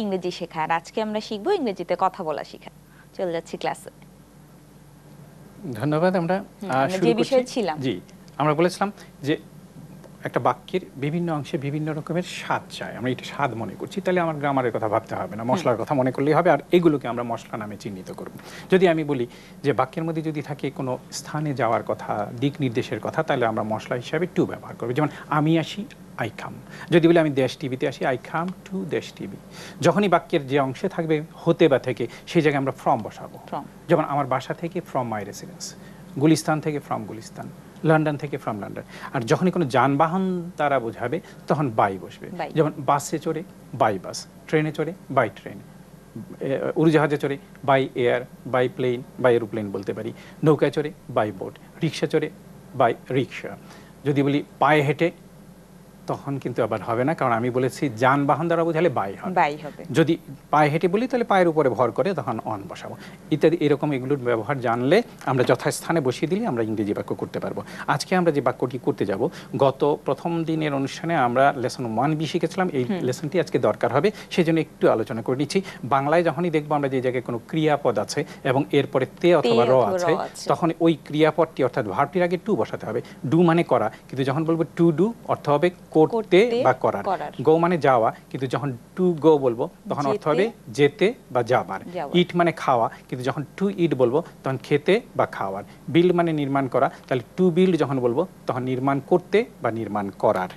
ইংরেজি শেখা আর আজকে আমরা শিখব ইংরেজিতে কথা বলা শেখা চলে যাচ্ছি ক্লাসে। ধন্যবাদ আমরা যে বিষয়ে ছিলাম। জি আমরা বলেছিলাম যে একটা বাক্যের বিভিন্ন অংশে বিভিন্ন রকমের স্বাদ চাই। আমরা এটা স্বাদ মনে করছি তাহলে আমার গ্রামারের কথা ভাবতে হবে না। মশলার কথা মনে করলেই হবে আর এগুলোকে আমরা মশলা নামে চিহ্নিত করব। যদি আমি বলি যে বাক্যের মধ্যে যদি থাকে কোনো স্থানে যাওয়ার কথা দিক নির্দেশের কথা তাহলে আমরা মশলা হিসাবে টু ব্যবহার করব। যেমন আমি আসি আই খাম যদি বলি আমি দেশ টিভিতে আসি আই খাম টু দেশ টিভি। যখনই বাক্যের যে অংশে থাকবে হতে বা থেকে সেই জায়গায় আমরা ফ্রম বসাবো. যেমন আমার বাসা থেকে ফ্রম মাই রেসিডেন্স গুলিস্তান থেকে ফ্রম গুলিস্তান। লন্ডন থেকে ফ্রম লন্ডন। আর যখনই কোনো যানবাহন তারা বোঝাবে তখন বাই বসবে. যেমন বাসে চড়ে বাই বাস ট্রেনে চড়ে বাই ট্রেন উড়োজাহাজে চড়ে by air by plane by aeroplane বলতে পারি। নৌকায় চড়ে বাই বোট রিক্সা চড়ে বাই রিক্সা যদি বলি পায়ে হেঁটে তখন কিন্তু আবার হবে না কারণ আমি বলেছি যানবাহন দ্বারা বোঝালে বাই হবে। বাই হবে। যদি পায়ে হেঁটে বলি তাহলে পায়ের উপরে ভর করে তখন অন বসাবো। ইত্যাদি এরকম এগুলোর ব্যবহার জানলে আমরা যথাস্থানে বসিয়ে দিলে আমরা ইংরেজি বাক্য করতে পারব। আজকে আমরা যে বাক্যটি করতে যাব গত প্রথম দিনের অনুষ্ঠানে আমরা লেসন ওয়ান বি শিখেছিলাম এই লেসনটি আজকে দরকার হবে সেই জন্য একটু আলোচনা করে নিচ্ছি। বাংলায় যখনই দেখব আমরা যে জায়গায় কোনো ক্রিয়াপদ আছে এবং এরপরে তে অথবা র আছে। তখন ওই ক্রিয়াপদটি অর্থাৎ ভার্বটির আগে টু বসাতে হবে। ডু মানে করা কিন্তু যখন বলব টু ডু অর্থ হবে করতে বা করার। করার। গো মানে যাওয়া কিন্তু যখন টু গো বলব তখন অর্থ হবে যেতে বা যাবার ইট মানে খাওয়া কিন্তু যখন টু ইট বলব তখন খেতে বা খাওয়ার। বিল্ড মানে নির্মাণ করা তাহলে টু বিল্ড যখন বলব তখন নির্মাণ করতে বা নির্মাণ করার।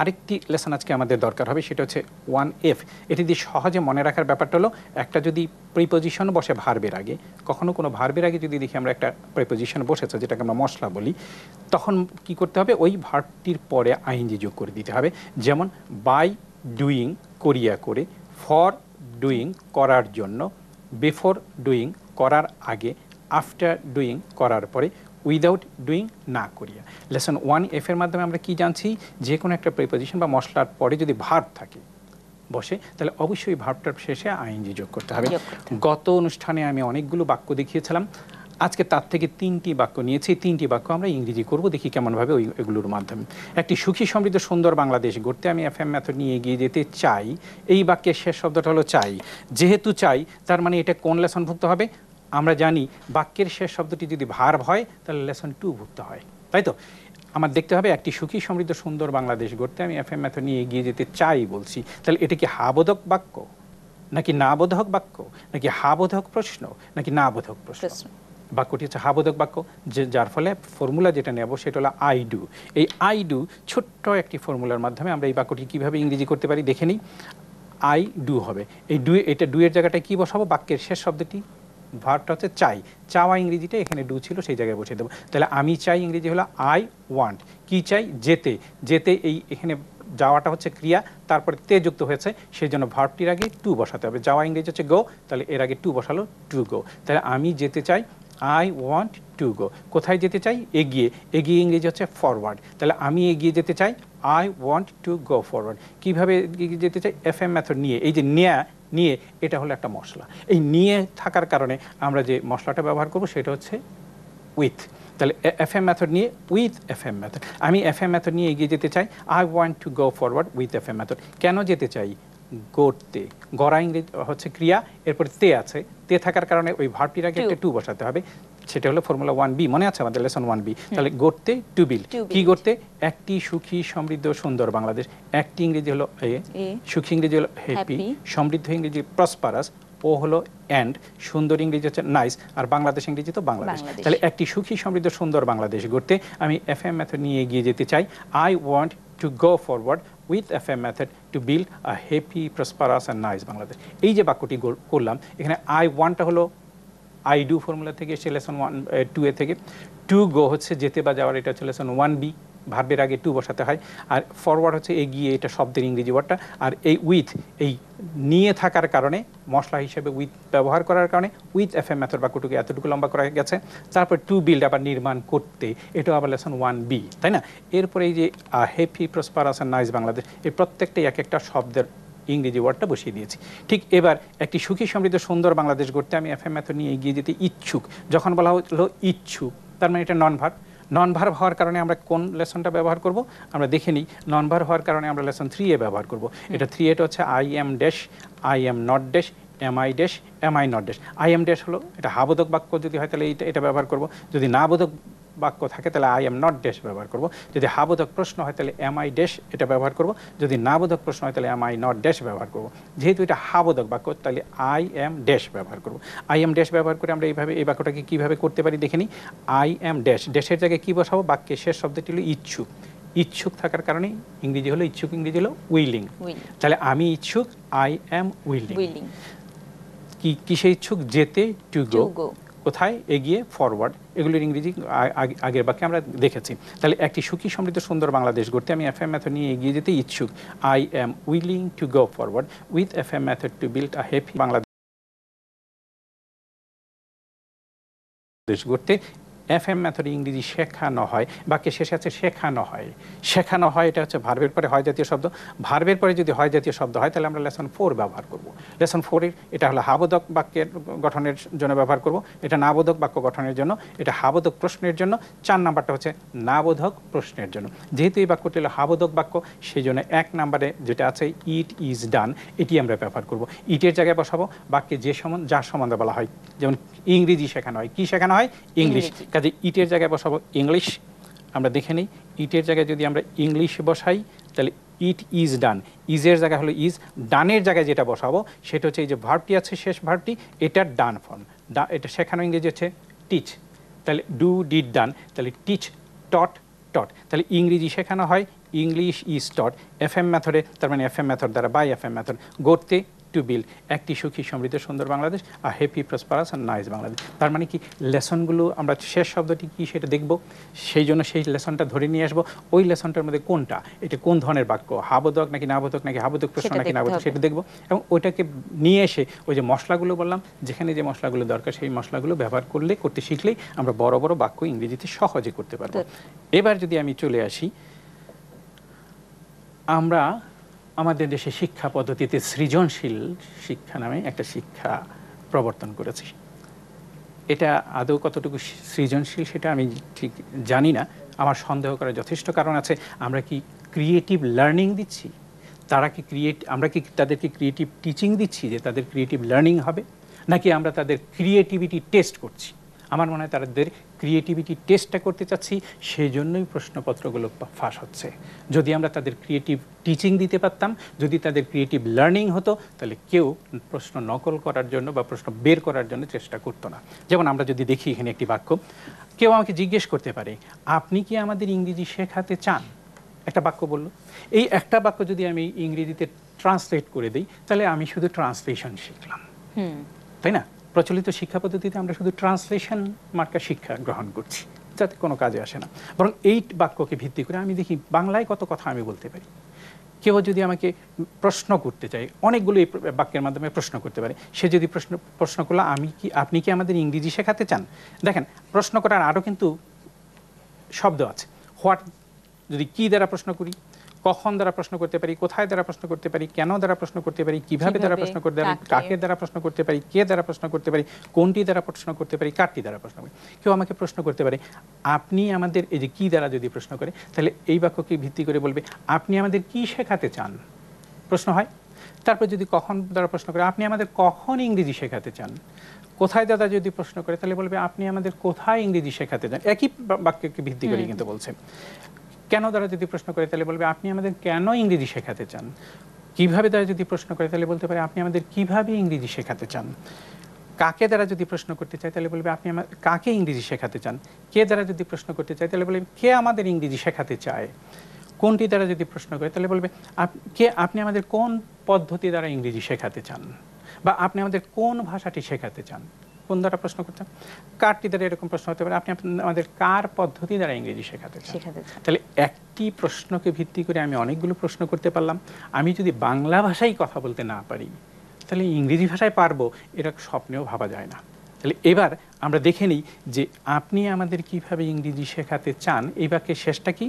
আরেকটি লেসন আজকে আমাদের দরকার হবে, সেটা হচ্ছে ওয়ান এফ এটি দিয়ে সহজে মনে রাখার ব্যাপারটা হলো, একটা যদি প্রিপোজিশন বসে ভার্বের আগে, কখনো কোনো ভার্বের আগে যদি দেখি আমরা একটা প্রিপোজিশন বসেছে, যেটাকে আমরা মশলা বলি, তখন কি করতে হবে? ওই ভার্বটির পরে আইনজি যোগ করে দিতে হবে। যেমন বাই ডুইং করিয়া করে ফর ডুইং করার জন্য বিফোর ডুইং করার আগে আফটার ডুইং করার পরে উইদাউট ডুইং না করিয়া। লেসন ওয়ান এফ এর মাধ্যমে আমরা কি জানছি? যে কোনো একটা প্রিপোজিশন বা মশলার পরে যদি ভার্ব থাকে বসে তাহলে অবশ্যই ভার্বটার শেষে আইনজি যোগ করতে হবে। গত অনুষ্ঠানে আমি অনেকগুলো বাক্য দেখিয়েছিলাম। আজকে তার থেকে তিনটি বাক্য নিয়েছি। তিনটি বাক্য আমরা ইংরেজি করব দেখি কেমনভাবে ওই এগুলোর মাধ্যমে। একটি সুখী সমৃদ্ধ সুন্দর বাংলাদেশ গড়তে আমি এফ এম মেথড নিয়ে এগিয়ে যেতে চাই। এই বাক্যের শেষ শব্দটা হলো চাই। যেহেতু চাই তার মানে এটা কোন লেসনভুক্ত হবে? আমরা জানি বাক্যের শেষ শব্দটি যদি ভার্ব হয় তাহলে লেসন টু ভুক্ত হয়। তাই তো? আমার দেখতে হবে একটি সুখী সমৃদ্ধ সুন্দর বাংলাদেশ গড়তে আমি এফ এম নিয়ে এগিয়ে যেতে চাই বলছি। তাহলে এটা কি হাবোধক বাক্য? নাকি না বোধক বাক্য? নাকি হাবোধক প্রশ্ন? নাকি না বোধক প্রশ্ন। বাক্যটি হচ্ছে হাবোধক বাক্য যে যার ফলে ফর্মুলা যেটা নেব সেটা হলো আই ডু এই আই ডু ছোট্ট একটি ফর্মুলার মাধ্যমে আমরা এই বাক্যটি কীভাবে ইংরেজি করতে পারি দেখে নিই। আই ডু হবে। এই ডু এটা ডু এর জায়গাটায় কী বসাবো? বাক্যের শেষ শব্দটি। ভার্বটা হচ্ছে চাই। চাওয়া ইংরেজিটা এখানে ডু ছিল, সেই জায়গায় বসিয়ে দেবো। তাহলে আমি চাই ইংরেজি হলো আই ওয়ান্ট কি চাই? যেতে। যেতে এই এখানে যাওয়াটা হচ্ছে ক্রিয়া, তারপরে তে যুক্ত হয়েছে, সেই জন্য ভার্বটির আগে টু বসাতে হবে। যাওয়া ইংরেজি হচ্ছে গো তাহলে এর আগে টু বসালো টু গো তাহলে আমি যেতে চাই আই ওয়ান্ট টু গো কোথায় যেতে চাই? এগিয়ে। এগিয়ে ইংরেজি হচ্ছে ফরওয়ার্ড তাহলে আমি এগিয়ে যেতে চাই I want to go forward কীভাবে এগিয়ে যেতে চাই? এফ এম মেথড নিয়ে। এই যে নেয়া নিয়ে এটা হলো একটা মশলা। এই নিয়ে থাকার কারণে আমরা যে মশলাটা ব্যবহার করব সেটা হচ্ছে উইথ তাহলে এফ এম মেথড নিয়ে উইথ এফ এম মেথড আমি এফ এম মেথড নিয়ে এগিয়ে যেতে চাই I want to go forward with F M method কেন যেতে চাই? গড়তে। গড়া ইংরেজি হচ্ছে ক্রিয়া এরপর তে আছে। তে থাকার কারণে ওই ভার্বটির আগে একটা টু বসাতে হবে। সেটা হলো ফর্মুলা ওয়ান বি মনে আছে আমাদের লেসন ওয়ান বি তাহলে গড়তে টু বিল কি. গড়তে? একটি সুখী সমৃদ্ধ সুন্দর বাংলাদেশ। একটি ইংরেজি হলো এ। সুখী ইংরেজি হলো হ্যাপি সমৃদ্ধ ইংরেজি প্রসপারাস ও হলো অ্যান্ড সুন্দর ইংরেজি হচ্ছে নাইস আর বাংলাদেশ ইংরেজি তো বাংলাদেশ। বাংলাদেশ। তাহলে একটি সুখী সমৃদ্ধ সুন্দর বাংলাদেশ গড়তে আমি এফ এম মেথড নিয়ে এগিয়ে যেতে চাই। I want to go forward with F M method to build a happy prosperous and nice Bangladesh. এই যে বাক্যটি করলাম এখানে আই ওয়ানটা হলো আই ডু ফর্মুলা থেকে এসে লেসন ওয়ান টু এ থেকে। টু গো হচ্ছে যেতে বা যাওয়ার, এটা হচ্ছে লেসন ওয়ান বি ভার্বের আগে টু বসাতে হয়। আর ফরওয়ার্ড হচ্ছে এগিয়ে, এটা শব্দের ইংরেজি ওয়ার্ডটা আর এই উইথ এই নিয়ে থাকার কারণে, মশলা হিসেবে উইথ ব্যবহার করার কারণে উইথ এফ এম মেথড বা বাক্যটুকু এতটুকু লম্বা করা গেছে। তারপর টু বিল্ড আবার নির্মাণ করতে, এটাও আবার লেসন ওয়ান বি তাই না? এরপরে এই যে হ্যাপি প্রসপারাস নাইস বাংলাদেশ এই প্রত্যেকটাই এক একটা শব্দের ইংরেজি ওয়ার্ডটা বসিয়ে দিয়েছি। ঠিক এবার একটি সুখী সমৃদ্ধ সুন্দর বাংলাদেশ গড়তে আমি এফ এম মেথড নিয়ে এগিয়ে যেতে ইচ্ছুক। যখন বলা হলো ইচ্ছুক, তার মানে এটা নন ভার্ব নন ভার্ব হওয়ার কারণে আমরা কোন লেসনটা ব্যবহার করব? আমরা দেখে নিই নন ভার্ব হওয়ার কারণে আমরা লেসন থ্রি এ ব্যবহার করব। এটা থ্রি এটা হচ্ছে I am dash I am not dash am I dash am I not dash I am dash হলো এটা হাবোধক বাক্য, যদি হয় তাহলে এটা এটা ব্যবহার করব। যদি না বোধক বাক্য থাকে তাহলে আই এম নট ড্যাশ ব্যবহার করব। যদি হাবোধক প্রশ্ন হয় তাহলে এম আই ড্যাশ এটা ব্যবহার করব। যদি না বোধক প্রশ্ন হয় তাহলে এম আই নট ড্যাশ ব্যবহার করব। যেহেতু এটা হাবোধক বাক্য তাহলে আই এম ড্যাশ ব্যবহার করব। আই এম ড্যাশ ব্যবহার করে আমরা এইভাবে এই বাক্যটাকে কীভাবে করতে পারি দেখে নিই। আই এম ড্যাশ ড্যাশের জায়গায় কী বসাবো? বাক্যের শেষ শব্দটি হলো ইচ্ছুক। ইচ্ছুক থাকার কারণে ইংরেজি হলো ইচ্ছুক ইংরেজি হলো উইলিং তাহলে আমি ইচ্ছুক আই এম উইলিং কি কিসে ইচ্ছুক? যেতে টু গো কোথায় এগিয়ে ফরওয়ার্ড এগুলির ইংরেজি আগের বাক্যে আমরা দেখেছি। তাহলে একটি সুখী সমৃদ্ধ সুন্দর বাংলাদেশ গড়তে আমি এফ এম মেথড নিয়ে এগিয়ে যেতে ইচ্ছুক। I am willing to go forward with F M method to build a happy Bangladesh গড়তে এফ এম মেথডে ইংরেজি শেখানো হয় বাক্যে শেষে আছে শেখানো হয়। শেখানো হয় এটা হচ্ছে ভার্বের পরে হয় জাতীয় শব্দ। ভার্বের পরে যদি হয় জাতীয় শব্দ হয় তাহলে আমরা লেসন ফোর ব্যবহার করব। লেসন ফোরের এটা হলো হাবোধক বাক্যের গঠনের জন্য ব্যবহার করব। এটা নাবোধক বাক্য গঠনের জন্য এটা হাবোধক প্রশ্নের জন্য। চার নাম্বারটা হচ্ছে নাবোধক প্রশ্নের জন্য। যেহেতু এই বাক্যটি হলো হাবোধক বাক্য সেই জন্য এক নাম্বারে যেটা আছে ইট ইজ ডান এটি আমরা ব্যবহার করব। ইটের জায়গায় বসাবো বাক্যে যে সমান যার সম্বন্ধে বলা হয়। যেমন ইংরেজি শেখানো হয়। কি শেখানো হয়? ইংলিশ। কাজে ইটের জায়গায় বসাবো ইংলিশ, আমরা দেখে নিই। ইটের জায়গায় যদি আমরা ইংলিশ বসাই, তাহলে ইট ইজ ডান। ইজের জায়গায় হলো ইজ, ডানের জায়গায় যেটা বসাবো, সেটা হচ্ছে এই যে ভার্বটি আছে, শেষ ভার্বটি এটার ডান ফর্ম। ডা, এটা শেখানো ইংরেজি হচ্ছে টিচ তাহলে ডু ডিড ডান তাহলে টিচ টট টট তাহলে ইংরেজি শেখানো হয়, English is taught F M মেথডে তার মানে এফ এম মেথড দ্বারা বাই এফ এম মেথড গড়তে টু বিল একটি সুখী সমৃদ্ধ সুন্দর বাংলাদেশ আর happy prosperous and nice Bangladesh. তার মানে কি লেসনগুলো আমরা শেষ শব্দটি কি সেটা দেখব? সেই জন্য সেই লেসনটা ধরে নিয়ে আসব। ওই লেসনটার মধ্যে কোনটা? এটা কোন ধরনের বাক্য? হাবোধক নাকি নাবোধক নাকি হাবোধক প্রশ্ন নাকি নাবোধক সেটা দেখব এবং ওইটাকে নিয়ে এসে ওই যে মশলাগুলো বললাম যেখানে যে মশলাগুলো দরকার সেই মশলাগুলো ব্যবহার করলে করতে শিখলেই আমরা বড় বড় বাক্য ইংরেজিতে সহজে করতে পারব। এবার যদি আমি চলে আসি আমরা আমাদের দেশে শিক্ষা পদ্ধতিতে সৃজনশীল শিক্ষা নামে একটা শিক্ষা প্রবর্তন করেছি। এটা আদৌ কতটুকু সৃজনশীল সেটা আমি ঠিক জানি না। আমার সন্দেহ করার যথেষ্ট কারণ আছে। আমরা কি ক্রিয়েটিভ লার্নিং দিচ্ছি? তারা কি ক্রিয়েট আমরা কি তাদেরকে ক্রিয়েটিভ টিচিং দিচ্ছি যে তাদের ক্রিয়েটিভ লার্নিং হবে? নাকি আমরা তাদের ক্রিয়েটিভিটি টেস্ট করছি? আমার মনে হয় তাদের ক্রিয়েটিভিটি টেস্টটা করতে চাচ্ছি সেই জন্যই প্রশ্নপত্রগুলো ফাঁস হচ্ছে। যদি আমরা তাদের ক্রিয়েটিভ টিচিং দিতে পারতাম যদি তাদের ক্রিয়েটিভ লার্নিং হতো তাহলে কেউ প্রশ্ন নকল করার জন্য বা প্রশ্ন বের করার জন্য চেষ্টা করতো না। যেমন আমরা যদি দেখি এখানে একটি বাক্য কেউ আমাকে জিজ্ঞেস করতে পারে আপনি কি আমাদের ইংরেজি শেখাতে চান? একটা বাক্য বলল এই একটা বাক্য যদি আমি ইংরেজিতে ট্রান্সলেট করে দিই তাহলে আমি শুধু ট্রান্সলেশন শিখলাম। হুম। তাই না? প্রচলিত শিক্ষা পদ্ধতিতে আমরা শুধু ট্রান্সলেশন মার্কা শিক্ষা গ্রহণ করছি, যাতে কোনো কাজে আসে না। বরং এই বাক্যকে ভিত্তি করে আমি দেখি বাংলায় কত কথা আমি বলতে পারি। কেউ যদি আমাকে প্রশ্ন করতে চায়, অনেকগুলো এই বাক্যের মাধ্যমে প্রশ্ন করতে পারে। সে যদি প্রশ্ন প্রশ্ন করল, আমি কি, আপনি কি আমাদের ইংরেজি শেখাতে চান? দেখেন, প্রশ্ন করার আরও কিন্তু শব্দ আছে। হোয়াট, যদি কি দ্বারা প্রশ্ন করি? কখন দ্বারা প্রশ্ন করতে পারি কোথায় দ্বারা প্রশ্ন করতে পারি কেন দ্বারা প্রশ্ন করতে পারি কীভাবে দ্বারা প্রশ্ন করতে পারি কাকে। দ্বারা প্রশ্ন করতে পারি কে দ্বারা প্রশ্ন করতে পারি কোনটি দ্বারা প্রশ্ন করতে পারি কারটি দ্বারা প্রশ্ন করি কেউ আমাকে প্রশ্ন করতে পারে আপনি আমাদের এই যে কি দ্বারা যদি প্রশ্ন করে তাহলে এই বাক্যকে ভিত্তি করে বলবে আপনি আমাদের কি শেখাতে চান? প্রশ্ন হয়। তারপর যদি কখন দ্বারা প্রশ্ন করে আপনি আমাদের কখন ইংরেজি শেখাতে চান? কোথায় দাদা যদি প্রশ্ন করে তাহলে বলবে আপনি আমাদের কোথায় ইংরেজি শেখাতে চান? একই বাক্যকে ভিত্তি করে কিন্তু বলছে। কেন দ্বারা যদি প্রশ্ন করে তাহলে বলবে, আপনি আমাদের কেন ইংরেজি শেখাতে চান? কীভাবে তারা যদি প্রশ্ন করে তাহলে বলতে পারে, আপনি আমাদের কীভাবে ইংরেজি শেখাতে চান? কাকে দ্বারা যদি প্রশ্ন করতে চায় তাহলে বলবে, আপনি আমার কাকে ইংরেজি শেখাতে চান? কে দ্বারা যদি প্রশ্ন করতে চায় তাহলে বলবে, কে আমাদের ইংরেজি শেখাতে চায়? কোনটি দ্বারা যদি প্রশ্ন করে তাহলে বলবে কে, আপনি আমাদের কোন পদ্ধতি দ্বারা ইংরেজি শেখাতে চান? বা আপনি আমাদের কোন ভাষাটি শেখাতে চান? কোন দ্বারা প্রশ্ন করতে কারটি দ্বারা এরকম প্রশ্ন হতে পারে আপনি আপনি আমাদের কার পদ্ধতি দ্বারা ইংরেজি শেখাতে চান? তাহলে একটি প্রশ্নকে ভিত্তি করে আমি অনেকগুলো প্রশ্ন করতে পারলাম। আমি যদি বাংলা ভাষায় কথা বলতে না পারি তাহলে ইংরেজি ভাষায় পারব এটা স্বপ্নেও ভাবা যায় না। তাহলে এবার আমরা দেখে নিই যে আপনি আমাদের কীভাবে ইংরেজি শেখাতে চান। এই বাক্যের শেষটা কি?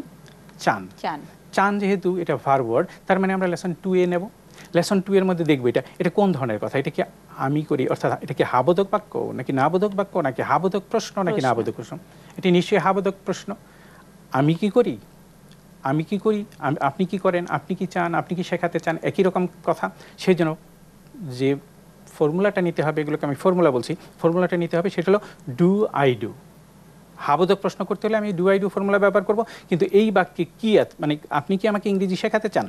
চান চান চান যেহেতু এটা ভার ওয়ার্ড তার মানে আমরা লেসন টু এ নেব। লেসন টু এর মধ্যে দেখব এটা। এটা কোন ধরনের কথা? এটা কি আমি করি? অর্থাৎ এটা কি হাবোধক বাক্য নাকি নাবোধক বাক্য নাকি হাবোধক প্রশ্ন নাকি। নাবোধক প্রশ্ন? এটি নিশ্চয়ই হাবোধক প্রশ্ন। আমি কি করি? আমি কি করি? আপনি কি করেন? আপনি কি চান? আপনি কি শেখাতে চান? একই রকম কথা। সেই জন্য যে ফর্মুলাটা নিতে হবে এগুলোকে আমি ফর্মুলা বলছি। ফর্মুলাটা নিতে হবে সেটা হলো ডু আই ডু হাবোধক প্রশ্ন করতে হলে আমি ডু আই ডু ফর্মুলা ব্যবহার করব। কিন্তু এই বাক্যে কি মানে আপনি কি আমাকে ইংরেজি শেখাতে চান?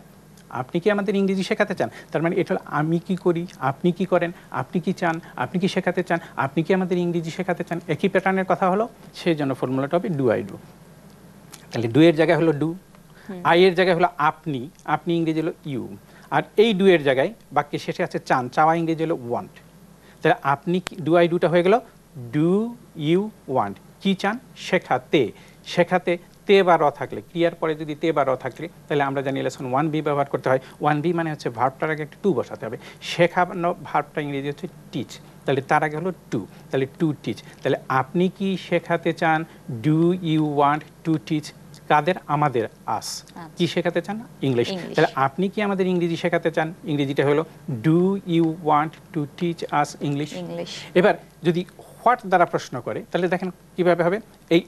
আপনি কি আমাদের ইংরেজি শেখাতে চান? তার মানে এটা হলো আমি কি করি? আপনি কি করেন? আপনি কি চান? আপনি কি শেখাতে চান? আপনি কি আমাদের ইংরেজি শেখাতে চান? একই প্যাটার্নের কথা হলো সেই জন্য ফর্মুলাটা হবে ডু আই ডু তাহলে ডু এর জায়গায় হলো ডু আই এর জায়গায় হলো আপনি আপনি ইংরেজি হলো ইউ আর এই ডু এর জায়গায় বাক্যের শেষে আছে চান চাওয়া ইংরেজি হলো ওয়ান্ট তাহলে আপনি কি ডু আই ডুটা হয়ে গেল ডু ইউ ওয়ান্ট কি চান? শেখাতে। শেখাতে তে বা র থাকলে ক্রিয়ার পরে যদি তে বা র থাকলে তাহলে আমরা জানি লেসন ওয়ান বি ব্যবহার করতে হয়। ওয়ান বি মানে হচ্ছে ভার্বটার আগে একটা টু বসাতে হবে। শেখানো ভার্বটা ইংরেজি হচ্ছে টিচ তাহলে তার আগে হলো টু তাহলে টু টিচ তাহলে আপনি কি শেখাতে চান? Do you want to teach কাদের? আমাদের আস কি শেখাতে চান? ইংলিশ তাহলে আপনি কি আমাদের ইংরেজি শেখাতে চান? ইংরেজিটা হলো do you want to teach us English English এবার যদি হোয়াট দ্বারা প্রশ্ন করে তাহলে দেখেন কীভাবে হবে? এই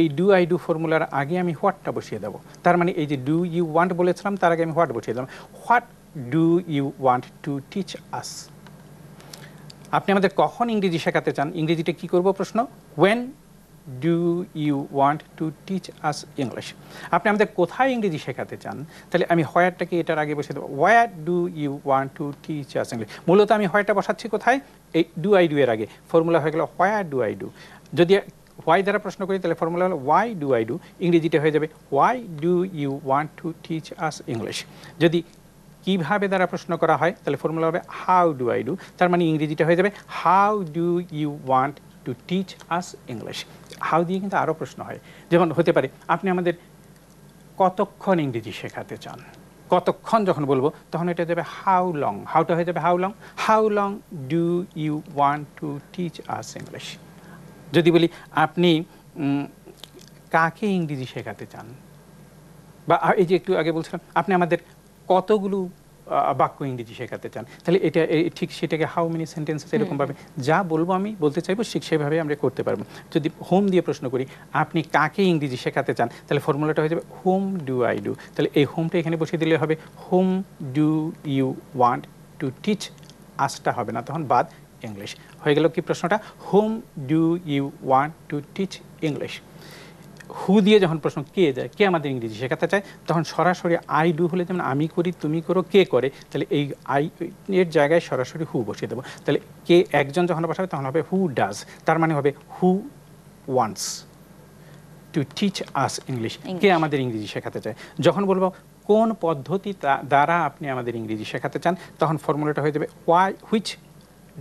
এই ডু আই ডু ফর্মুলার আগে আমি হোয়াটটা বসিয়ে দেবো। তার মানে এই যে ডু ইউ ওয়ান্ট বলেছিলাম, তার আগে আমি হোয়াট বসিয়ে দিলাম। What do you want to teach us আপনি আমাদের কখন ইংরেজি শেখাতে চান? ইংরেজিটা কি করব প্রশ্ন? When do you want to teach us English আপনি আমাদের কোথায় ইংরেজি শেখাতে চান? তাহলে আমি হোয়ারটাকে এটার আগে বসে দেবো। Where do you want to teach us English মূলত আমি হোয়ারটা বসাচ্ছি কোথায়? এই ডু আই ডু এর আগে। ফর্মুলা হয়ে গেল হোয়ার ডু আই ডু যদি হোয়াই দ্বারা প্রশ্ন করি, তাহলে ফর্মুলা হলো ওয়াই ডু আই ডু ইংরেজিটা হয়ে যাবে why do you want to teach us English যদি কীভাবে দ্বারা প্রশ্ন করা হয়, তাহলে ফর্মুলা হবে হাউ ডু আই ডু তার মানে ইংরেজিটা হয়ে যাবে how do you want to teach us English how দিয়ে কিন্তু আরও প্রশ্ন হয়। যেমন হতে পারে, আপনি আমাদের কতক্ষণ ইংরেজি শেখাতে চান? কতক্ষণ যখন বলব, তখন এটা যাবে হাউ লং হাউটা হয়ে যাবে how long how long do you want to teach us English যদি বলি আপনি কাকে ইংরেজি শেখাতে চান? বা এই যে একটু আগে বলছিলাম আপনি আমাদের কতগুলো বাক্য ইংরেজি শেখাতে চান? তাহলে এটা ঠিক সেটাকে হাউ মেনি সেন্টেন্সেস এরকমভাবে যা বলব আমি বলতে চাইব ঠিক সেভাবে আমরা করতে পারব। যদি হোম দিয়ে প্রশ্ন করি আপনি কাকে ইংরেজি শেখাতে চান? তাহলে ফর্মুলাটা হয়ে যাবে হোম ডু আই ডু তাহলে এই হোমটা এখানে বসিয়ে দিলে হবে whom do you want to teach আসটা হবে না তখন বাদ ইংলিশ হয়ে গেল কি প্রশ্নটা? Whom do you want to teach English who দিয়ে যখন প্রশ্ন কে যায় কে আমাদের ইংরেজি শেখাতে চায় তখন সরাসরি আই ডু হলে যেমন আমি করি তুমি করো কে করে তাহলে এই আই এর জায়গায় সরাসরি হু বসিয়ে দেবো। তাহলে কে একজন যখন বসাবে তখন হবে হু ডাজ তার মানে হবে who wants to teach us English কে. আমাদের ইংরেজি শেখাতে চায়। যখন বলব কোন পদ্ধতি দ্বারা আপনি আমাদের ইংরেজি শেখাতে চান তখন ফর্মুলাটা হয়ে যাবে why which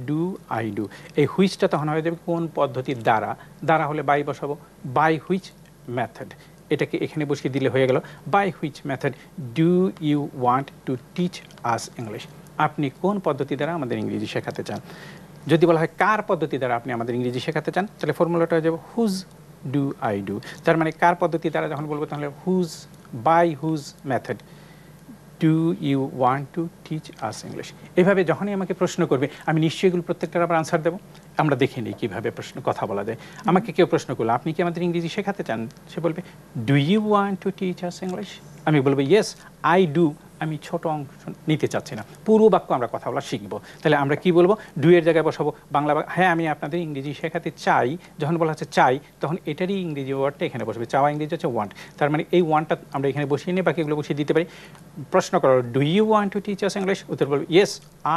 do I do এই হুইচটা তখন হয়ে যাবে কোন পদ্ধতির দ্বারা? দ্বারা হলে বাই বসাবো। বাই হুইচ মেথড এটাকে এখানে বসিয়ে দিলে হয়ে গেল। By which method do you want to teach us English আপনি কোন পদ্ধতি দ্বারা আমাদের ইংরেজি শেখাতে চান? যদি বলা হয় কার পদ্ধতি দ্বারা আপনি আমাদের ইংরেজি শেখাতে চান, তাহলে ফর্মুলাটা হয়ে যাবে হুজ ডু আই ডু তার মানে কার পদ্ধতি দ্বারা যখন বলব তাহলে whose by whose method do you want to teach us English এভাবে যখনই আমাকে প্রশ্ন করবে, আমি নিশ্চয়ই এগুলো প্রত্যেকটার আবার আনসার দেবো। আমরা দেখে নিই কীভাবে প্রশ্ন, কথা বলা যায়। আমাকে কেউ প্রশ্ন করল, আপনি কি আমাদের ইংরেজি শেখাতে চান? সে বলবে do you want to teach us English আমি বলব ইয়েস আই ডু আমি ছোট অংশ নিতে চাচ্ছি না। পুরো বাক্য আমরা কথা বলা শিখব। তাহলে আমরা কি বলব? ডুয়ের জায়গায় বসাবো। বাংলা হ্যাঁ আমি আপনাদের ইংরেজি শেখাতে চাই। যখন বলা হচ্ছে চাই তখন এটারই ইংরেজি ওয়ার্ডটা এখানে বসবে। চাওয়া ইংরেজি হচ্ছে ওয়ান্ট তার মানে এই ওয়ানটা আমরা এখানে বসিয়ে নিয়ে বাকিগুলো বসিয়ে দিতে পারি। প্রশ্ন করো do you want to teach us English উত্তর বলব yes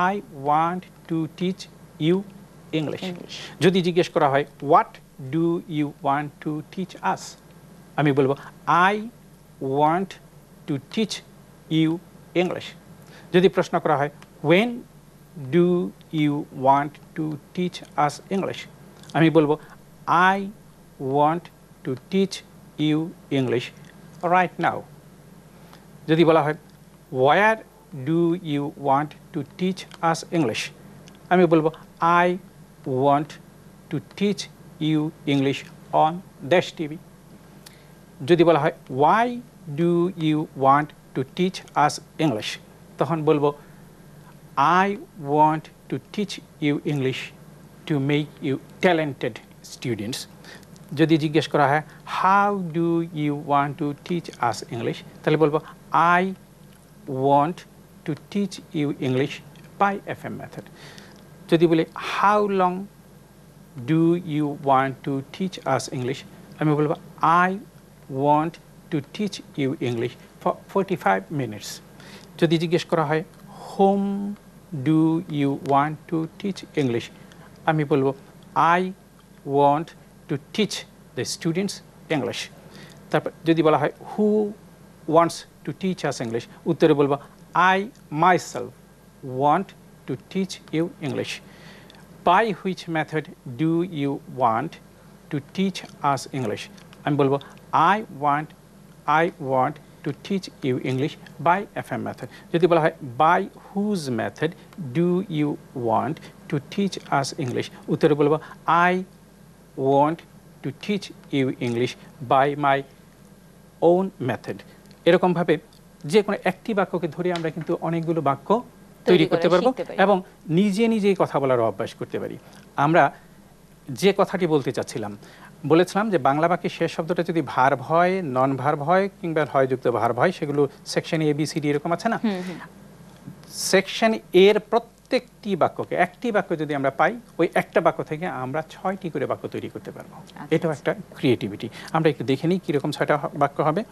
I want to teach you English. যদি জিজ্ঞেস করা হয় what do you want to teach us আমি বলব I want to teach you English যদি প্রশ্ন করা হয় when do you want to teach us English আমি বলব I want to teach you English right now যদি বলা হয় where do you want to teach us English আমি বলব I want to teach you English on Desh TV যদি বলা হয় why do you want to teach us English তখন বলব I want to teach you English to make you talented students যদি জিজ্ঞেস করা হয় how do you want to teach us English তাহলে বলব I want to teach you English by F M method যদি বলি how long do you want to teach us English আমি বলব I want to teach you English forty five minutes যদি জিজ্ঞেস করা হয় whom do you want to teach English আমি বলব I want to teach the students English তারপর যদি বলা হয় who wants to teach us English উত্তরে বলব I myself want to teach you English by which method do you want to teach us English আমি বলব I want I I to teach you English by F M method যদি বলা হয় by whose method do you want to teach us English উত্তরে বলব I want to teach you English by my own method এরকমভাবে যে কোনো একটি বাক্যকে ধরে আমরা কিন্তু অনেকগুলো বাক্য তৈরি করতে পারব এবং নিজে নিজেই কথা বলার অভ্যাস করতে পারি। আমরা যে কথাটি বলতে চাচ্ছিলাম বলেছিলাম যে বাংলা বাক্যের শেষ শব্দটা যদি ভার্ব হয় নন ভার্ব হয় কিংবা হয়যুক্ত ভার্ব হয় সেগুলো section A B C D এরকম আছে না? সেকশন এর প্রত্যেকটি বাক্যকে একটি বাক্য যদি আমরা পাই ওই একটা বাক্য থেকে আমরা ছয়টি করে বাক্য তৈরি করতে পারব। এটাও একটা ক্রিয়েটিভিটি আমরা একটু দেখে নিই কীরকম ছয়টা বাক্য হবে।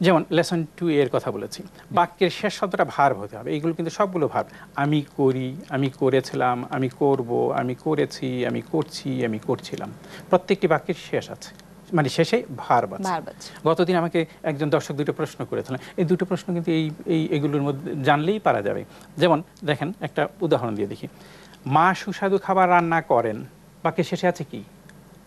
যেমন লেসন টু এর কথা বলেছি বাক্যের শেষ শব্দটা ভার্ব হতে হবে এইগুলো কিন্তু সবগুলো ভার্ব আমি করি আমি করেছিলাম আমি করব আমি করেছি আমি করছি আমি করছিলাম। প্রত্যেকটি বাক্যের শেষ আছে মানে শেষে ভার্ব আছে গতদিন আমাকে একজন দর্শক দুটো প্রশ্ন করেছিলেন এই দুটো প্রশ্ন কিন্তু এই এই এগুলোর মধ্যে জানলেই পারা যাবে। যেমন দেখেন একটা উদাহরণ দিয়ে দেখি মা সুস্বাদু খাবার রান্না করেন বাক্যের শেষে আছে কি?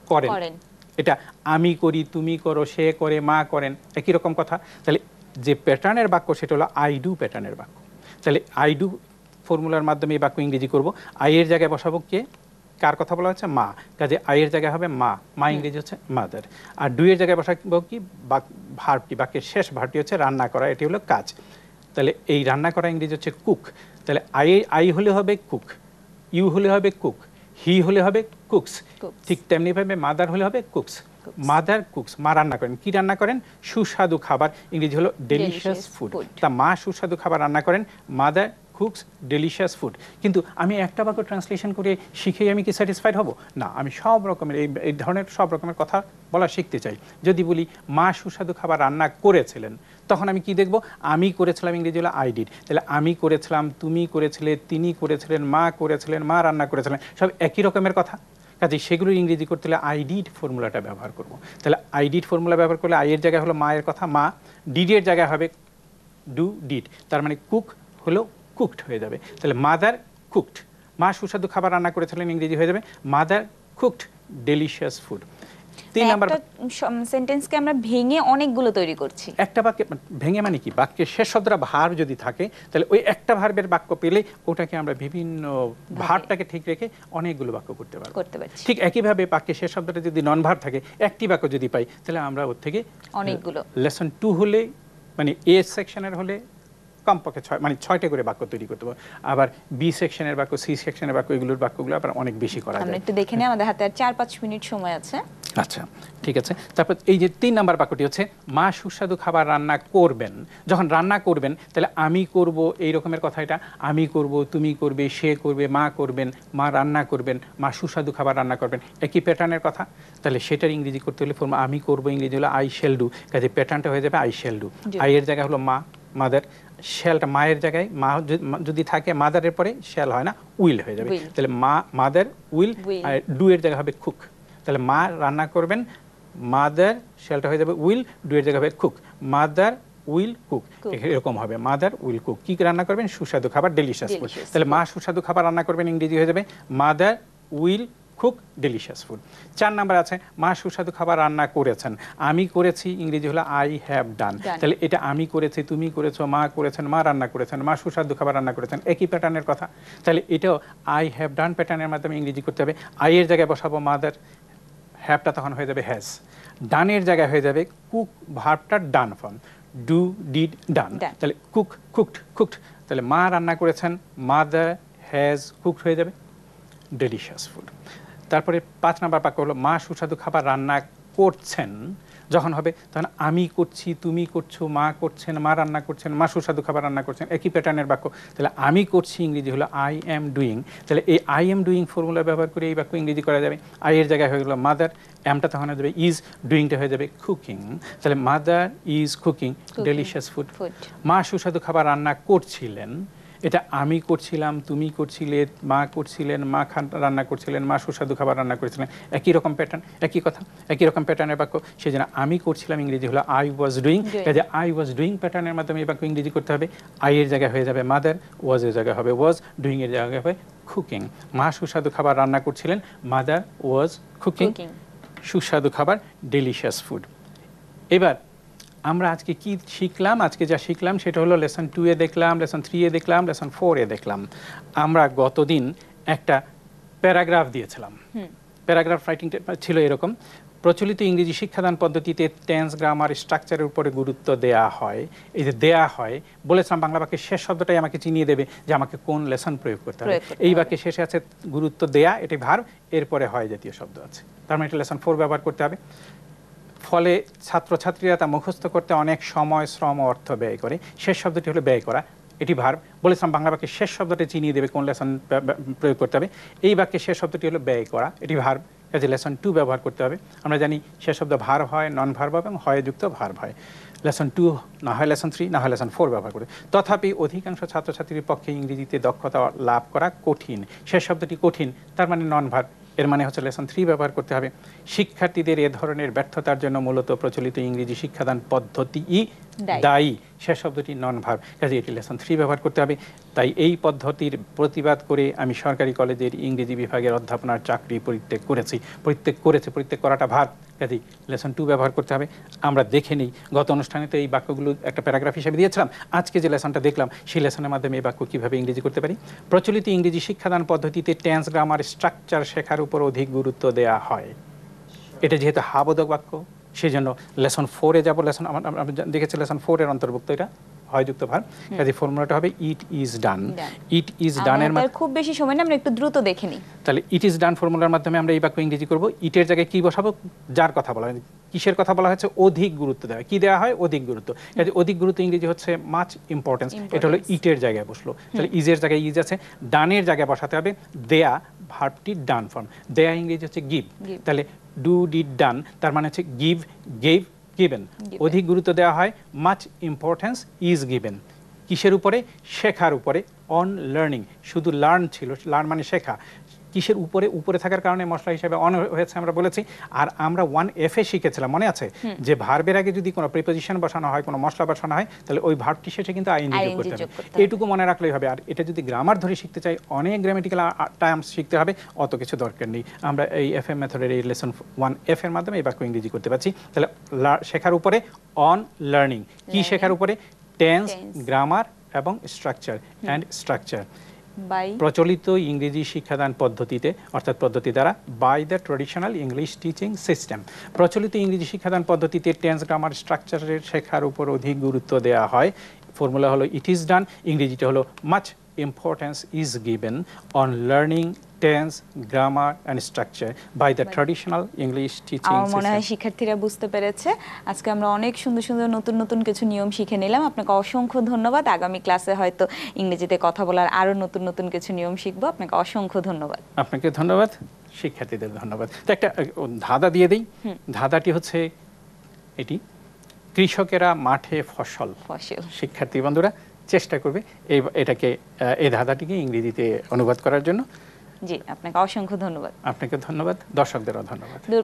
করেন। করেন। এটা আমি করি তুমি করো সে করে মা করেন একই রকম কথা। তাহলে যে প্যাটার্নের বাক্য সেটা হলো আই ডু প্যাটার্নের বাক্য। তাহলে আই ডু ফর্মুলার মাধ্যমে এই বাক্য ইংরেজি করব। আই এর জায়গায় বসাবো কে? কার কথা বলা হচ্ছে? মা। কাজে আই এর জায়গায় হবে মা। মা ইংরেজি হচ্ছে মাদার আর ডু এর জায়গায় বসাবো কি? বাক- ভার্বটি বাক্যের শেষ ভার্বটি হচ্ছে রান্না করা এটি হলো কাজ। তাহলে এই রান্না করা ইংরেজি হচ্ছে কুক তাহলে আই আই হলে হবে কুক ইউ হলে হবে কুক হি হলে হবে কুকস ঠিক তেমনি ভাবে মাদার হলে হবে কুকস মাদার কুকস মা রান্না করেন। কি রান্না করেন? সুস্বাদু খাবার। ইংরেজি হলো ডেলিশিয়াস ফুড তা মা সুস্বাদু খাবার রান্না করেন। মাদার কুকস ডেলিশিয়াস ফুড কিন্তু আমি একটা বাক্য ট্রান্সলেশন করে শিখেই আমি কি স্যাটিসফাইড হব? না, আমি সব রকমের এই এই ধরনের সব রকমের কথা বলা শিখতে চাই। যদি বলি, মা সুস্বাদু খাবার রান্না করেছিলেন, তখন আমি কি দেখব? আমি করেছিলাম ইংরেজি হলো আই ডিড তাহলে আমি করেছিলাম, তুমি করেছিলে, তিনি করেছিলেন, মা করেছিলেন, মা রান্না করেছিলেন, সব একই রকমের কথা। কাজে সেগুলো ইংরেজি করতে হলে আইডিড ফর্মুলাটা ব্যবহার করব। তাহলে আইডিড ফর্মুলা ব্যবহার করলে আইয়ের জায়গায় হলো মায়ের কথা, মা ডিডের জায়গায় হবে ডু ডিড তার মানে কুক হলো কুকড হয়ে যাবে। তাহলে মাদার কুকড মা সুস্বাদু খাবার রান্না করেছিলেন ইংরেজি হয়ে যাবে। মাদার কুকড ডেলিশিয়াস ফুড তিন নাম্বার সেন্টেন্সকে আমরা ভেঙে অনেকগুলো তৈরি করছি। একটা বাক্যে ভেঙে মানে কি? বাক্যের শেষ শব্দটা ভার যদি থাকে তাহলে ওই একটা ভার্বের বাক্য পেলে ওটাকে আমরা বিভিন্ন ভারটাকে ঠিক রেখে অনেকগুলো বাক্য করতে পারব। করতে পারছি। ঠিক একইভাবে বাক্যের শেষ শব্দটা যদি নন ভার থাকে একটি বাক্য যদি পাই তাহলে আমরা ওর থেকে অনেকগুলো। লেসন টু হলে মানে এ সেকশনের হলে কমপক্ষে ছয় মানে ছয়টা করে বাক্য তৈরি করতে পারব। আবার বি সেকশনের বাক্য সি সেকশনের বাক্য এগুলোর বাক্যগুলো আবার অনেক বেশি করা যায়। একটু দেখে নিই আমাদের হাতে আর চার পাঁচ মিনিট সময় আছে। আচ্ছা ঠিক আছে। তারপর এই যে তিন নাম্বার বাক্যটি হচ্ছে মা সুস্বাদু খাবার রান্না করবেন। যখন রান্না করবেন তাহলে আমি করব এই রকমের কথা এটা আমি করব তুমি করবে সে করবে মা করবেন মা রান্না করবেন মা সুস্বাদু খাবার রান্না করবেন। একই প্যাটার্নের কথা? তাহলে সেটার ইংরেজি করতে হলে ফর্ম আমি করব ইংরেজি হলো আই শেল ডু কাজে প্যাটার্নটা হয়ে যাবে আই শেল ডু আই এর জায়গায় হলো মা মাদার শেলটা মায়ের জায়গায় মা যদি- থাকে মাদারের পরে শেল হয় না উইল হয়ে যাবে। তাহলে মা মাদার উইল. আর ডু এর জায়গায় হবে কুক তাহলে মা রান্না করবেন মাদার সেলটা হয়ে যাবে উইল ডু এর জায়গায় হবে কুক মাদার উইল কুক। এরকম হবে মাদার উইল কুক। কি রান্না করবেন? সুস্বাদু খাবার ডেলিশিয়াস ফুড তাহলে মা সুস্বাদু খাবার রান্না করবেন ইংরেজি হয়ে যাবে mother will cook delicious food চার নাম্বার আছে মা সুস্বাদু খাবার রান্না করেছেন। আমি করেছি ইংরেজি হলো আই হ্যাভ ডান তাহলে এটা আমি করেছি তুমি করেছ মা করেছেন মা রান্না করেছেন মা সুস্বাদু খাবার রান্না করেছেন একই প্যাটার্নের কথা। তাহলে এটাও আই হ্যাভ ডান প্যাটার্নের মাধ্যমে ইংরেজি করতে হবে। আই এর জায়গায় বসাবো মাদার হ্যাভটা তখন হয়ে যাবে হ্যাজ ডানের জায়গায় হয়ে যাবে cook ভার্বটা done form do did done তাহলে কুক কুকড কুকড তাহলে মা রান্না করেছেন মাদার হ্যাজ কুকড হয়ে যাবে। ডেলিশিয়াস ফুড তারপরে পাঁচ নাম্বার বাক্য হলো মা সুস্বাদু খাবার রান্না করছেন যখন হবে তখন আমি করছি তুমি করছ মা করছেন মা রান্না করছেন মা সুস্বাদু খাবার রান্না করছেন। একই প্যাটার্নের বাক্য। তাহলে আমি করছি ইংরেজি হলো আই এম ডুইং তাহলে এই আই এম ডুইং ফর্মুলা ব্যবহার করে এই বাক্য ইংরেজি করা যাবে। আই এর জায়গায় হয়ে গেলো মাদার এমটা তখন হয়ে যাবে ইজ ডুইংটা হয়ে যাবে কুকিং তাহলে mother is cooking delicious food মা সুস্বাদু খাবার রান্না করছিলেন এটা আমি করছিলাম তুমি করছিলে মা করছিলেন মা খান রান্না করছিলেন মা সুস্বাদু খাবার রান্না করেছিলেন একই রকম প্যাটার্ন একই কথা একই রকম প্যাটার্নের বাক্য। সেই জন্য আমি করছিলাম ইংরেজি হলো আই ওয়াজ ডুইং. কাজে আই ওয়াজ ডুইং প্যাটার্নের মাধ্যমে এই বাক্য ইংরেজি করতে হবে আই এর জায়গায় হয়ে যাবে মাদার ওয়াজ এর জায়গায় হবে ওয়াজ ডুইং এর জায়গায় হবে কুকিং মা সুস্বাদু খাবার রান্না করছিলেন মাদার ওয়াজ কুকিং সুস্বাদু খাবার ডেলিশিয়াস ফুড এবার আমরা আজকে কি শিখলাম? আজকে যা শিখলাম সেটা হলো লেসন টু এ দেখলাম লেসন থ্রি এ দেখলাম লেসন ফোর এ দেখলাম। আমরা গতদিন একটা প্যারাগ্রাফ দিয়েছিলাম। প্যারাগ্রাফ রাইটিং ছিল এরকম। প্রচলিত ইংরেজি শিক্ষাদান পদ্ধতিতে টেন্স গ্রামার স্ট্রাকচারের উপরে গুরুত্ব দেয়া হয়। এই যে দেয়া হয় বলেছিলাম বাংলা বাক্যের শেষ শব্দটাই আমাকে চিনিয়ে দেবে যে আমাকে কোন লেসন প্রয়োগ করতে হবে। এই। বাক্যে শেষে আছে গুরুত্ব দেয়া এটি ভার এরপরে হয় জাতীয় শব্দ আছে। তার মানে এটা লেসন ফোর ব্যবহার করতে হবে। ফলে ছাত্রছাত্রীরা তা মুখস্থ করতে অনেক সময়, শ্রম, অর্থ ব্যয় করে। শেষ শব্দটি হলো ব্যয় করা। এটি ভার বলেছিলাম বাংলা বাক্যের শেষ শব্দটি চিনিয়ে দেবে কোন লেসন প্রয়োগ করতে হবে। এই বাক্যের শেষ শব্দটি হলো ব্যয় করা। এটি ভার কাজে লেসন টু ব্যবহার করতে হবে। আমরা জানি শেষ শব্দ ভার হয় নন ভার এবং হয় যুক্ত ভার হয়। লেসন টু না হয় লেসন থ্রি না হয় লেসন ফোর ব্যবহার করে তথাপি অধিকাংশ ছাত্রছাত্রীর পক্ষে ইংরেজিতে দক্ষতা লাভ করা কঠিন। শেষ শব্দটি কঠিন, তার মানে নন ভার এর মানে হচ্ছে লেসন থ্রি ব্যবহার করতে হবে শিক্ষার্থীদের এ ধরনের ব্যর্থতার জন্য মূলত প্রচলিত ইংরেজি শিক্ষাদান পদ্ধতি দায়ী। শেষ শব্দটি নন ভার্ব কাজে এটি লেসন থ্রি ব্যবহার করতে হবে। তাই এই পদ্ধতির প্রতিবাদ করে আমি সরকারি কলেজের ইংরেজি বিভাগের অধ্যাপনার চাকরি পরিত্যাগ করেছি। পরিত্যাগ করেছে পরিত্যাগ করাটা ভার, কাজেই লেসন টু ব্যবহার করতে হবে। আমরা দেখে নিই, গত অনুষ্ঠানে তো এই বাক্যগুলো একটা প্যারাগ্রাফ হিসেবে দিয়েছিলাম। আজকে যে লেসনটা দেখলাম, সেই লেসনের মাধ্যমে এই বাক্য কীভাবে ইংরেজি করতে পারি? প্রচলিত ইংরেজি শিক্ষাদান পদ্ধতিতে টেন্স গ্রামার স্ট্রাকচার শেখার উপর অধিক গুরুত্ব দেওয়া হয়। এটা যেহেতু হাবোধক বাক্য সেই জন্য লেসন ফোরে যাব লেসন আমরা দেখেছি লেসন ফোরের অন্তর্ভুক্ত এটা হয়যুক্ত ভার। কাজে ফর্মুলাটা হবে it is done. It is ডানের আমাদের খুব বেশি সময় না আমরা একটু দ্রুত দেখে নিই। তাহলে ইট ইজ ডান ফর্মুলার মাধ্যমে আমরা এই বাক্য ইংরেজি করব। ইটের জায়গায় কি বসাবো? যার কথা বলা হয় কিসের কথা বলা হয়েছে? অধিক গুরুত্ব দেওয়া। কি দেওয়া হয়? অধিক গুরুত্ব। কাজে অধিক গুরুত্ব ইংরেজি হচ্ছে মাচ ইম্পর্টেন্স এটা হলো. ইটের জায়গায় বসল। তাহলে ইজের জায়গায় ইজ আছে। ডানের জায়গায় বসাতে হবে দেয়া ভার্বটি ডান ফর্ম দেয়া ইংরেজি হচ্ছে গিভ তাহলে ডু ডিড ডান তার মানে হচ্ছে গিভ গেভ গিভেন অধিক গুরুত্ব দেওয়া হয় মাচ ইম্পর্টেন্স ইজ গিভেন কিসের উপরে? শেখার উপরে। অন লার্নিং শুধু লার্ন ছিল লার্ন মানে শেখা। কিসের উপরে উপরে থাকার কারণে মশলা হিসেবে অন হয়েছে আমরা বলেছি। আর আমরা ওয়ান এফ এ শিখেছিলাম মনে আছে? যে ভার্বের আগে যদি কোনো প্রিপোজিশন বসানো হয় কোনো মশলা বসানো হয় তাহলে ওই ভার্বটি শেষে কিন্তু আইএনজি যোগ করতে হবে। এইটুকু মনে রাখলেই হবে। আর এটা যদি গ্রামার ধরে শিখতে চাই অনেক গ্রামেটিক্যাল টার্মস শিখতে হবে অত কিছু দরকার নেই। আমরা এই এফ এম মেথডের এই লেসন ওয়ান এফ এর মাধ্যমে এই বাক্য ইংরেজি করতে পারছি। তাহলে শেখার উপরে অন লার্নিং কি শেখার উপরে? টেন্স গ্রামার এবং স্ট্রাকচার অ্যান্ড স্ট্রাকচার প্রচলিত ইংরেজি শিক্ষাদান পদ্ধতিতে, অর্থাৎ পদ্ধতি দ্বারা by the traditional English teaching system প্রচলিত ইংরেজি শিক্ষাদান পদ্ধতিতে টেন্স গ্রামার স্ট্রাকচারের শেখার উপর অধিক গুরুত্ব দেওয়া হয়। ফর্মুলা হলো ইট ইজ ডান ইংরেজিটা হলো much importance is given on learning tense grammar and structure by the traditional English teaching আমার মনে হয় শিক্ষার্থীরা বুঝতে পেরেছে। আজকে আমরা অনেক সুন্দর সুন্দর নতুন নতুন কিছু নিয়ম শিখে নিলাম। আপনাকে অসংখ্য ধন্যবাদ। আগামী ক্লাসে হয়তো ইংরেজিতে কথা বলার আরও নতুন নতুন কিছু নিয়ম শিখব। আপনাকে অসংখ্য ধন্যবাদ। আপনাকে ধন্যবাদ। শিক্ষার্থীদের ধন্যবাদ। তো একটা ধাঁধা দিয়ে দিই। ধাঁধাটি হচ্ছে এটি কৃষকেরা মাঠে ফসল। ফসল। শিক্ষার্থী বন্ধুরা চেষ্টা করবে এই এটাকে এই ধাঁধাটিকে ইংরেজিতে অনুবাদ করার জন্য। জি আপনাকে অসংখ্য ধন্যবাদ। আপনাকে ধন্যবাদ দর্শকদেরও ধন্যবাদ।